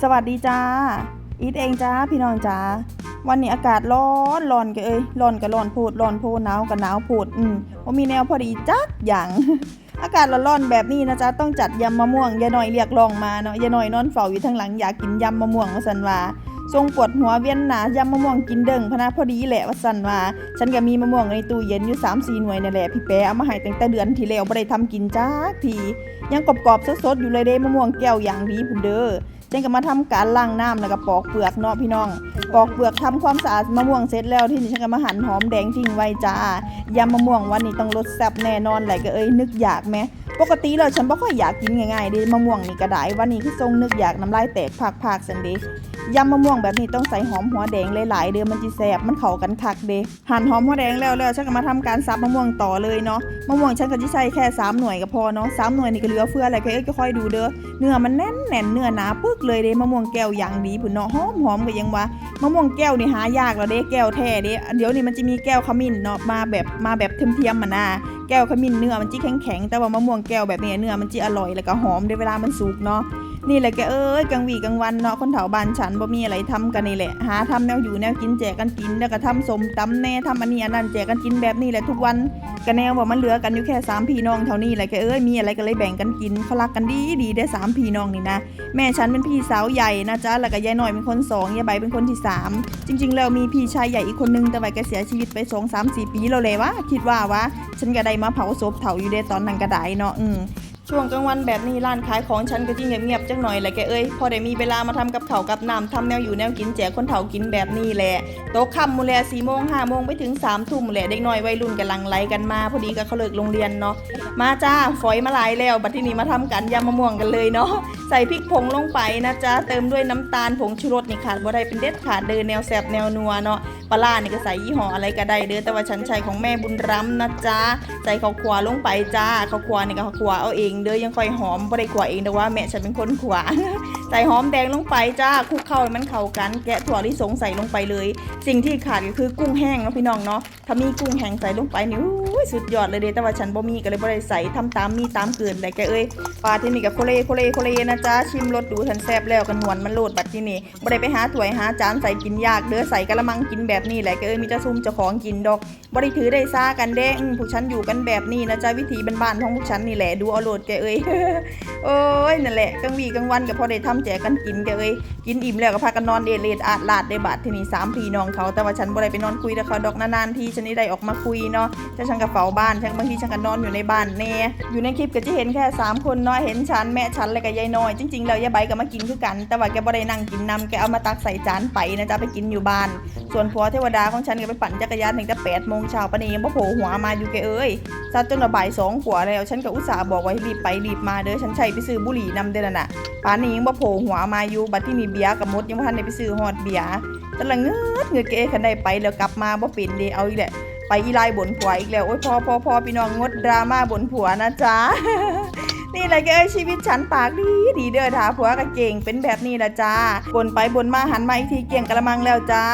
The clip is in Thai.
สวัสดีจ้า อีทเองจ้าพี่น้องจ้า วันนี้อากาศร้อนร้อนกันเอ้ยร้อนก็ร้อนพูดร้อนโพดหนาวก็หนาวพูดอืมว่ามีแนวพอดีจักอย่าง อากาศร้อนๆแบบนี้นะจ๊ะต้องจัดยำมะม่วงยายหน่อยเรียกร้องมาเนาะยายหน่อยนอนเฝ้าอยู่ทางหลังอยากกินยำมะม่วงว่าสันว่าทรงปวดหัวเวียนหนายำมะม่วงกินเด้งพนะพอดีแหละว่าสันว่า ฉันก็มีมะม่วงในตู้เย็นอยู่3 4หน่วยนี่แหละพี่แปะเอามาให้ตั้งแต่เดือนที่แล้วบ่ได้ทำกินจักทียังกรอบๆสดๆอยู่เลยเด้มะม่วงแก้วอย่างดีพุ่นเด้อ จังก็มาทำการล้างน้ำแล้วก็ปอกเปลือกเนาะพี่น้อง ปอกเปลือกทำความสะอาดมะม่วงเสร็จแล้วที่นี่ฉันก็มาหั่นหอมแดงทิ้งไว้จ้ายำมะม่วงวันนี้ต้องรสแซ่บแน่นอนแหละก็เอ้ยนึกอยากไหม ปกติแล้วฉันบ่ค่อยอยากกินง่ายๆเด้มะม่วงนี่ก็ได้วันนี้คือทรงนึกอยากน้ำลายแตกพากๆสันเดยำมะม่วงแบบนี้ต้องใส่หอมหัวแดงหลายๆ เด้อมันจิแซบมันเข้ากันคักเด้หั่นหอมหัวแดงแล้วแล้วฉันก็มาทำการซับมะม่วงต่อเลยเนาะมะม่วงฉันก็จะใช้แค่สามหน่วยก็พอเนาะสามหน่วยนี่ก็เหลือเฟืออะไรก็เอ้ยก็ค่อยดูเด้อเนื้อมันแน่นแน่นเนื้อหนาปึ๊กเลยเด้มะม่วงแก้วอย่างดีพุ่นเนาะหอมหอมก็ยังว่ามะม่วงแก้วนี่หายากแล้วเด้แก้วแท้เด้เดี๋ยวนี้มันจะมีแก้วขมิ้นเนาะมาแบบมาแบบเทียมๆมานาแก้วขมิ้นเนื้อมันจิแข็งๆแต่ว่ามะม่วงแก้วแบบนี้เนื้อมันจะอร่อยแล้วก็หอมในเวลามันสุกเนาะ นี่แหละแกเอ้ยกลางวีกลางวันเนาะคนแถวบ้านฉันบ่มีอะไรทำกันนี่แหละหาทำแนวอยู่แนวกินแจกกันกินแล้วก็ทำสมตำแน่ทำอันนี้อันนั้นแจกกันกินแบบนี้แหละทุกวันก็แนวว่ามันเหลือกันอยู่แค่สามพี่น้องเท่านี้แหละแกเอ้ยมีอะไรก็เลยแบ่งกันกินเขารักกันดีดีได้สามพี่น้องนี่นะแม่ฉันเป็นพี่สาวใหญ่นะจ๊ะแล้วก็ยายหน่อยเป็นคนสองยายใบเป็นคนที่สามจริง ๆ แล้วมีพี่ชายใหญ่อีกคนนึงแต่ว่าแกเสียชีวิตไปสองสามสี่ปีแล้วเลยวะคิดว่าวะฉันก็ได้มาเผาศพเถาอยู่เดตอนนั้นก็ได้เนาะอืม ช่วงกลางวันแบบนี้ร้านขายของฉันก็จิงเงียบๆจังหน่อยแหละแกเอ้ยพอได้มีเวลามาทำกับเขากับน้ำทำแนวอยู่แนวกินแจกคนเฒ่ากินแบบนี้แหละโต๊ะค่ำมูแลสี่โมงห้าโมงไปถึงสามทุ่มแหละเด็กน้อยวัยรุ่นกำลังไล่กันมา พอดีก็เขาเลิกโรงเรียนเนาะมาจ้าฝอยมาหลายแล้วบัดที่นี้มาทำกันยำมะม่วงกันเลยเนาะ ใส่พริกผงลงไปนะจ๊ะเติมด้วยน้ำตาลผงชูรสนี่ขาดบ่ได้เป็นเด็ดขาดเดินแนวแสบแนวนัวเนาะปลาร้านี่ก็ใส่ยี่ห้ออะไรก็ได้เด้อแต่ว่าฉันใช้ของแม่บุญรำนะจ๊ะใส่ข้าวคั่วลงไปจ้าข้าวคั่วนี่ก็ข้าวคั่วเอาเองเด้อยังค่อยหอมบ่ได้คั่วเองแต่ว่าแม่ฉันเป็นคนคั่วใส่หอมแดงลงไปจ้าคลุกเข้าให้มันเข้ากัน แกะถั่วลิสงใส่ลงไปเลย สิ่งที่ขาดก็คือกุ้งแห้งเนาะพี่น้องเนาะถ้ามีกุ้งแห้งใส่ลงไปนี่ ยสุดยอดเลยเด้แต่ว่าฉันบ่มีก็เลยบ่ได้ใส่ทำตามมีตามเกินเลยแกเอ้ยปลาที่นี่กับโคเลโคเลโคเลนะจ๊ะชิมรสดูทันแซ่บแล้วกันหนวนมันโลดบัดที่นี่บ่ได้ไปหาถ้วยหาจานใส่กินยากเด้อใส่กะละมังกินแบบนี้แหละแกเอ้ยมีแต่ซุ่มเจ้าของกินดอกบ่ได้ถือได้ซ่ากันเด้อืมพวกฉันอยู่กันแบบนี้นะจ๊ะวิถีบ้านๆของพวกฉันนี่แหละดูเอาโลดแกเอ้ยโอ้ยนั่นแหละกลางวีกลางวันก็พอได้ทำแจกกันกินแกเอ้ยกินอิ่มแล้วก็พากันนอนเดเลดอาดลาดได้บาดที่นี่สามพี่น้องเขาแต่ว่าฉันบ่ได้ไปนอนคุยกับเขาดอกนานๆทีฉันนี่ได้ออกมาคุยเนาะฉันฉันกับเฝ้าบ้านฉันบางทีฉันก็นอนอยู่ในบ้านแน่อยู่ในคลิปก็จะเห็นแค่ 3 คนเนาะเห็นฉันแม่ฉันแล้วก็ยายน้อยจริงๆแล้วยายใบก็มากินคือกัน แต่ว่าแกบ่ได้นั่งกินนำแกเอามาตักใส่จานไปนะจ๊ะไปกินอยู่บ้าน ส่วนผัวเทวดาของฉันก็ไปปั่นจักรยานถึงแต่แปดโมงเช้าปนียังบ่โผล่หัวมาอยู่แกเอ้ยซัดจนระบายสองขวแล้วฉันก็อุตส่าห์บอกไว้รีบไปรีบมาเด้อฉันใช้ไปซื้อบุหรี่นำเด้อนั่นน่ะป่านนี้ยังบ่โผล่หัวมาอยู่บัดที่มีเบียร์กับมดยังบ่ทันได้ไปซื้อฮอดเบียร์ต่ละเงืดเงืดแกคันได้ไปแล้วกลับมาบ่เป็นเด้เอาอีกแหละ ไปอีไลบนผัวอีกแล้วโอ้ยพอพอพอพี่น้องงดดราม่าบนผัวนะจ๊ะนี่แหละแกเอ้ยชีวิตฉันปากดีดีเด้อถาผัวก็เก่งเป็นแบบนี้ละจ้าบนไปบนมาหันมาอีกทีเกี่ยงกระมังแล้วจ้า